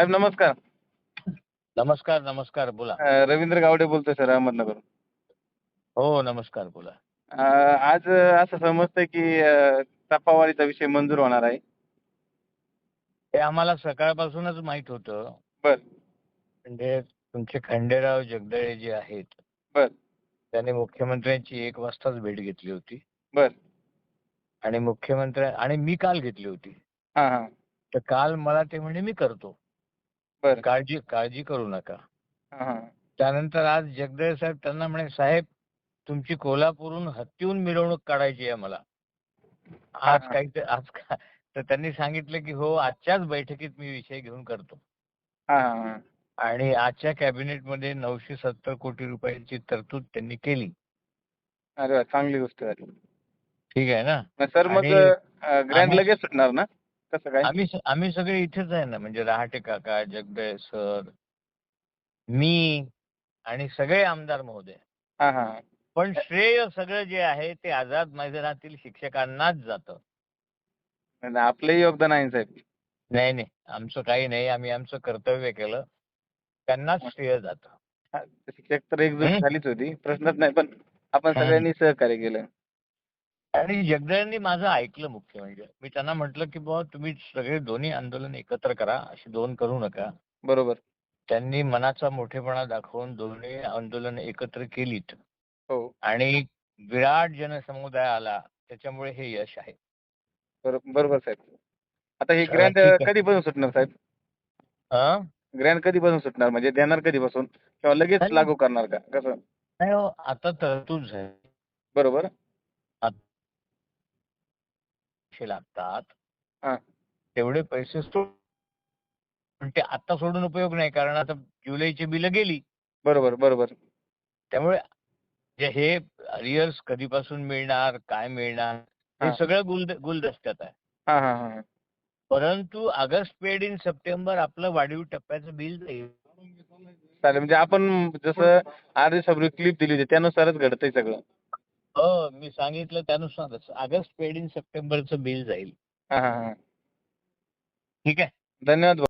साहेब नमस्कार. नमस्कार नमस्कार बोला. अ, रवींद्र गावडे बोलतोय सर अहमदनगर हो नमस्कार बोला. आज असं समजतंय की अ, तपावारीचा विषय मंजूर होणार आहे. हे आम्हाला सकाळपासूनच माहीत होतं. बर. म्हणजे तुमचे खंडेराव जगदळे जे आहेत बर. त्यांनी मुख्यमंत्र्यांची एक वाजताच भेट घेतली होती. बर. आणि मुख्यमंत्र्या आणि मी काल घेतली होती. हा हा. तर काल मला ते म्हणजे मी करतो. बर. काळजी काळजी करू नका. हा हा. त्यानंतर आज जगदळे साहेब त्यांना म्हणे साहेब तुमची कोल्हापूरहून हत्तीहून मिरवणूक काढायची आहे मला आज हा. काही आज का- तर त्यांनी सांगितलं की हो आजच्याच बैठकीत मी विषय घेऊन करतो. हा हा हा. आणि आजच्या कॅबिनेटमध्ये नऊशे सत्तर कोटी रुपयांची तरतूद त्यांनी केली. अरे वा चांगली गोष्ट झाली. ठीक आहे ना? मग सर मग आणि ग्रँड लगेच सुटणार ना? कसं काय? आम्ही आम्ही सगळे इथेच आहे ना म्हणजे रहाटे काका जगदळे सर मी आणि सगळे आमदार महोदय. हा हा पण श्रेय सगळं जे आहे ते आझाद मैदानातील शिक्षकांनाच जातं. नाही, नाही, आपलंही योगदान आहे साहेब. नाही नाही आमचं काही नाही आम्ही आमचं कर्तव्य केलं त्यांनाच श्रेय जातं. हा, शिक्षक तर एकजूट हम्म. झालीच होती प्रश्नच नाही पण आपण हम्म. सगळ्यांनी सहकार्य केलं. आणि जगदळांनी माझं ऐकलं मुख्य म्हणजे. मी त्यांना म्हटलं की बाबा तुम्ही सगळे दोन्ही आंदोलन एकत्र करा अशी दोन करू नका. बरोबर. त्यांनी मनाचा मोठेपणा दाखवून दोन्ही आंदोलन एकत्र केलीत. हो. आणि विराट जनसमुदाय आला त्याच्यामुळे हे यश आहे. बरोबर बरोबर साहेब. आता हे ग्रँड आहे. कधीपासून सुटणार साहेब? हं? ग्रँड कधीपासून सुटणार? म्हणजे देणार कधीपासून? किंवा लगेच. लागू करणार का? कसं? नाही हो, आता तरतूद झाली. बरोबर. पैसे लागतात. तेवढे पैसे पण ते आता सोडून उपयोग नाही कारण आता जुलैची बिलं गेली. बरोबर बरोबर. त्यामुळे हे अरियर्स कधीपासून मिळणार काय मिळणार हे. सगळं गुल गुलदस्त्यात आहे. हा हा हा परंतु ऑगस्ट पेड इन सप्टेंबर आपलं वाढीव टप्प्याचं बिल जाईल चालेल म्हणजे आपण जसं आठ दिवसापूर्वी क्लिप दिली होती त्यानुसारच घडतंय सगळं. हो मी सांगितलं त्यानुसारच. ऑगस्ट पेड इन सप्टेंबरचं बिल जाईल. ठीक आहे? धन्यवाद.